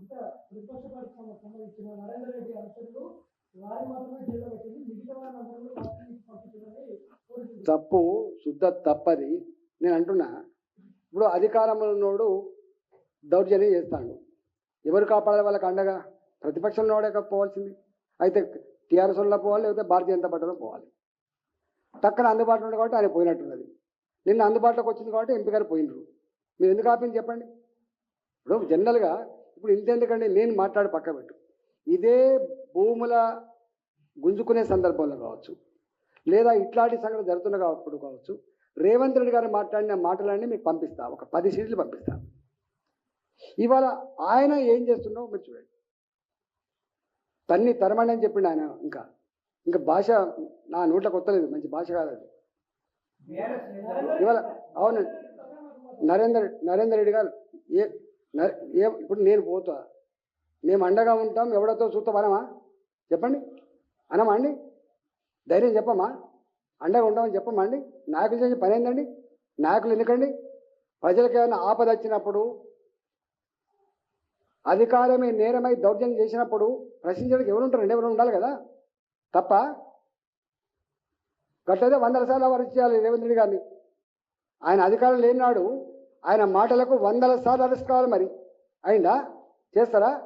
ఇంకా ప్రతిపక్ష సంబంధించిన నరేంద్ర రెడ్డి అనుసరులు వారి మాత్రమే జైల్లో పెట్టింది. మిగతా వారిని అందరూ పంపించాలని తప్పు శుద్ధ తప్పది. నేను అంటున్నా ఇప్పుడు అధికారంలో ఉన్నోడు దౌర్జన్యం చేస్తాడు. ఎవరు కాపాడే వాళ్ళకి అండగా? ప్రతిపక్షంలో పోవాల్సింది అయితే టీఆర్ఎస్లో పోవాలి లేకపోతే భారతీయ జనతా పార్టీలో పోవాలి. టక్కన అందుబాటులో ఉంది కాబట్టి ఆయన పోయినట్టున్నది. నిన్న అందుబాటులోకి వచ్చింది కాబట్టి ఎంపీ గారు పోయినరు. మీరు ఎందుకు ఆపింది చెప్పండి. ఇప్పుడు జనరల్గా ఇప్పుడు ఇంతెందుకండి నేను మాట్లాడి పక్క పెట్టు. ఇదే భూముల గుంజుకునే సందర్భంలో కావచ్చు లేదా ఇట్లాంటి సంగతి జరుగుతున్న కావచ్చు కావచ్చు రేవంత్ రెడ్డి గారు మాట్లాడిన మాటలన్నీ మీకు పంపిస్తా. ఒక పది సీట్లు పంపిస్తా. ఇవాళ ఆయన ఏం చేస్తున్నావు మీరు చూడండి. తన్ని తరమండి అని చెప్పిండు ఆయన ఇంకా. ఇంకా భాష నా నోట్లో కొత్త లేదు మంచి భాష కాదు అది. ఇవాళ అవునండి నరేందర్ నరేందర్ రెడ్డి గారు ఏ ఏ ఇప్పుడు నేను పోతా. మేము అండగా ఉంటాం ఎవడతో చూస్తాం అనమా? చెప్పండి. అనమా అండి? ధైర్యం చెప్పమ్మా అండగా ఉంటామని చెప్పమ్మా అండి? నాయకులు చేసే పని ఏందండి? నాయకులు ఎందుకండి? ప్రజలకు ఏమైనా ఆపద వచ్చినప్పుడు అధికారమే నేరమై దౌర్జన్యం చేసినప్పుడు ప్రశ్నించడానికి ఎవరు ఉంటారండి? ఎవరు ఉండాలి కదా? తప్ప గట్టదే వందల సార్లు వారు చేయాలి రేవంత్ రెడ్డి గారిని. ఆయన అధికారం లేనినాడు ఆయన మాటలకు వందల సార్లు అరెస్ట్ కావాలి మరి. అయిందా? చేస్తారా?